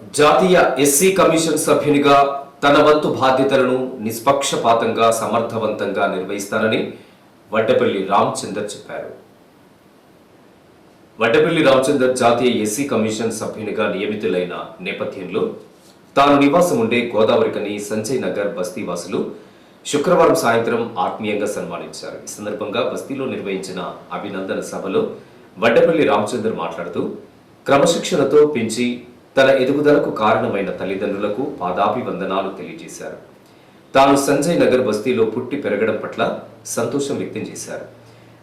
జాతీయ SC commission సభ్యునిగా తన వంతు బాధ్యతలను నిష్పక్షపాతంగా సమర్థవంతంగా నిర్వహిస్తానని వడ్డపల్లి రామచందర్ చెప్పారు. వడ్డపల్లి రామచందర్ జాతీయ ఎస్సీ కమిషన్ సభ్యునిగా నియమితులైన నేపథ్యంలో తాను నివాసం ఉండే గోదావరికని సంజయ్ నగర్ బస్తీ వాసులు శుక్రవారం సాయంత్రం ఆత్మీయంగా సన్మానించారు. ఈ సందర్భంగా బస్తీలో నిర్వహించిన అభినందన సభలో వడ్డపల్లి రామచందర్ మాట్లాడుతూ క్రమశిక్షణతో పెంచి తన ఎదుగుదలకు కారణమైన తల్లిదండ్రులకు పాదాభివందనాలు తెలియజేశారు. తాను సంజయ్ నగర్ బస్తీలో పుట్టి పెరగడం పట్ల సంతోషం వ్యక్తం చేశారు.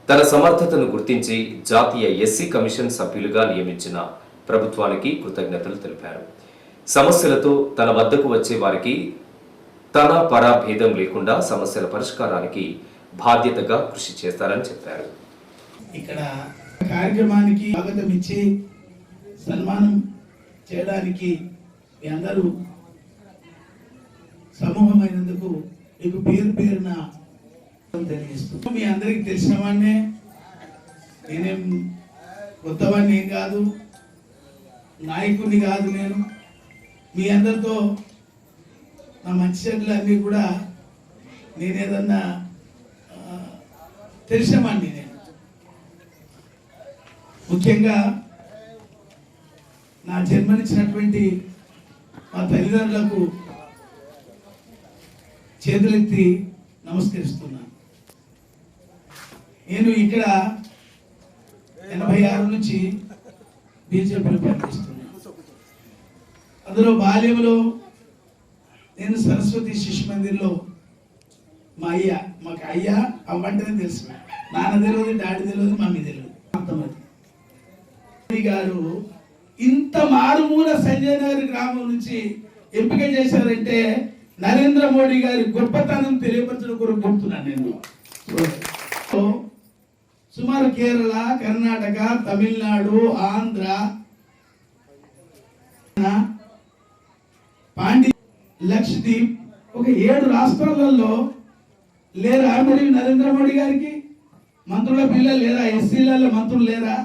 తన సమర్థతను గుర్తించి జాతీయ ఎస్సీ కమిషన్ సభ్యులుగా నియమించిన ప్రభుత్వానికి కృతజ్ఞతలు తెలిపారు. సమస్యలతో తన వద్దకు వచ్చే వారికి తన పరా భేదం లేకుండా సమస్యల పరిష్కారానికి బాధ్యతగా కృషి చేస్తారని చెప్పారు. ఇక్కడ కార్యక్రమానికి స్వాగతం ఇచ్చి సన్మానం చేయడానికి మీ అందరూ సమూహమైనందుకు మీకు పేరు పేరున తెలియజేస్తూ మీ అందరికి తెలిసిన వాడినే. నేనేం కొత్తవాడిని ఏం కాదు. నాయకుడిని కాదు నేను. మీ అందరితో నా మంచి చెడ్లు అన్నీ కూడా నేనేదన్నా ఆ, తెలిసిన వాడిని నేను. ముఖ్యంగా నా జన్మనిచ్చినటువంటి మా తల్లిదండ్రులకు చేతులెత్తి నమస్కరిస్తున్నాను. నేను ఇక్కడ ఎనభై ఆరు నుంచి బీజేపీలో పనిచేస్తున్నాను అందులో బాల్యంలో నేను సరస్వతి శిశు మందిర్లో మా అయ్య మాకు అయ్య అవ్వంటేనే తెలుసు. నాన్న తెలియదు డాడీ తెలియదు మమ్మీ తెలియదు. అర్థమది గారు ఇంత మారుమూల సంజయ్ నగర్ గ్రామం నుంచి ఎంపిక చేశారంటే నరేంద్ర మోడీ గారి గొప్పతనం తెలియపరచడం కొరకు చెప్తున్నాను నేను. సో, సుమారు కేరళ కర్ణాటక తమిళనాడు ఆంధ్ర పాండి లక్షద్వీప్ ఒక ఏడు రాష్ట్రాలలో లేరా మరి నరేంద్ర మోడీ గారికి? మంత్రుల పిల్లలు లేరా? ఎస్సీలలో మంత్రులు లేరా?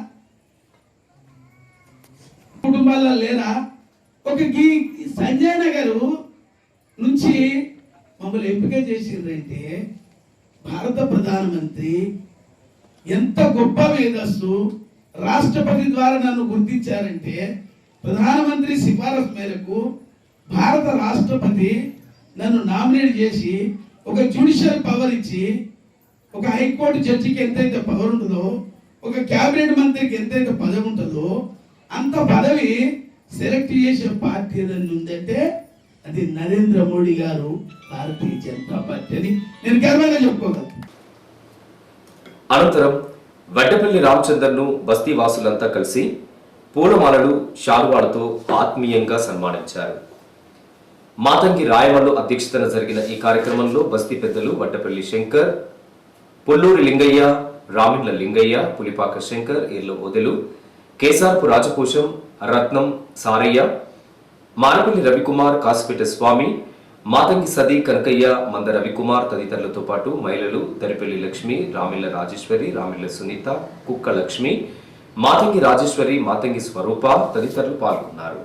కుటుంబాల్లో లేరా? ఒక గీ సంజయ్ నగర్ నుంచి మమ్మల్ని ఎంపిక చేసిందంటే భారత ప్రధానమంత్రి ఎంత గొప్ప మేధస్సు రాష్ట్రపతి ద్వారా నన్ను గుర్తించారంటే ప్రధానమంత్రి సిఫారసు మేరకు భారత రాష్ట్రపతి నన్ను నామినేట్ చేసి ఒక జ్యుడిషియల్ పవర్ ఇచ్చి ఒక హైకోర్టు జడ్జికి ఎంతైతే పవర్ ఉంటుందో ఒక క్యాబినెట్ మంత్రికి ఎంతైతే అంత పదవి సెలెక్ట్ చేసిన పార్టీ ఏదైనా ఉందంటే అది నరేంద్ర మోడీ గారు భారతీయ జనతా పార్టీ అని నేను గర్వంగా చెప్పుకోగలను. అనంతరం వడ్డపల్లి రామచందర్ను బస్తీ వాసులంతా కలిసి పూలమాలలు శాలువాలతో ఆత్మీయంగా సన్మానించారు. మాతంగి రాయమల్లు అధ్యక్షతన జరిగిన ఈ కార్యక్రమంలో బస్తీ పెద్దలు వడ్డపల్లి శంకర్ పొల్లూరి లింగయ్య రామిండ్ల లింగయ్య పులిపాక శంకర్ ఎల్లో ఒదెలు కేసార్పు రాజకోశం రత్నం సారయ్య మానపల్లి రవికుమార్ కాసిపేట స్వామి మాతంగి సది కనకయ్య మంద రవికుమార్ తదితరులతో పాటు మహిళలు దరిపల్లి లక్ష్మి రామిళ్ళ రాజేశ్వరి రామిళ్ళ సునీత కుక్క లక్ష్మి మాతంగి రాజేశ్వరి మాతంగి స్వరూప తదితరులు పాల్గొన్నారు.